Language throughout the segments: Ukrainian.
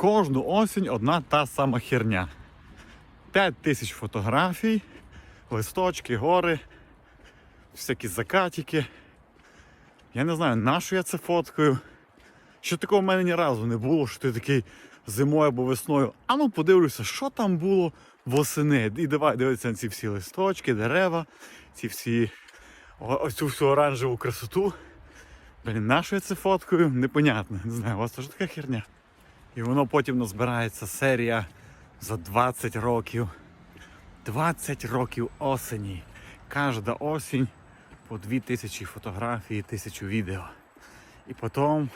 кожну осінь одна та сама херня. 5 тисяч фотографій, листочки, гори, всякі закатики. Я не знаю, на що я це фоткаю. Що такого в мене ні разу не було, що ти такий зимою або весною. А ну подивлюся, що там було восени. І давай дивитися на ці всі листочки, дерева, ці всі ось всю оранжеву красоту. Блін, на що я це фоткаю? Непонятно. Не знаю, у вас теж така херня. І воно потім назбирається серія за 20 років. 20 років осені. Кожна осінь по 2000 фотографій, 1000 відео. І потім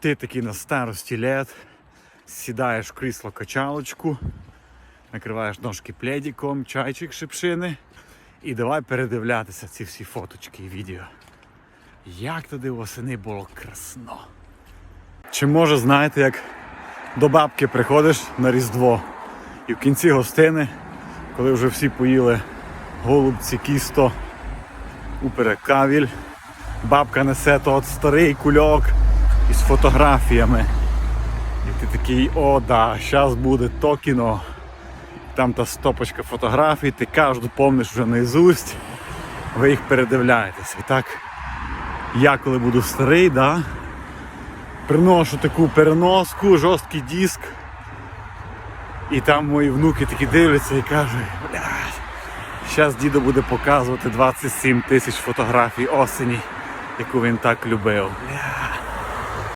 ти такий на старості лет сідаєш в крісло качалочку, накриваєш ножки пледиком, чайчик шипшини і давай передивлятися ці всі фоточки і відео. Як туди восени було красно. Чи може знаєте, як до бабки приходиш на Різдво і в кінці гостини, коли вже всі поїли голубці, кісто, уперекавіль, бабка несе тот старий кульок із фотографіями. І ти такий, о, да, зараз буде то кіно. Там та стопочка фотографій, ти кожну помниш вже наизусть, ви їх передивляєтесь. І так, я коли буду старий, да, приношу таку переноску, жорсткий диск. І там мої внуки такі дивляться і кажуть, зараз дідо буде показувати 27 тисяч фотографій осені, яку він так любив. Блядь.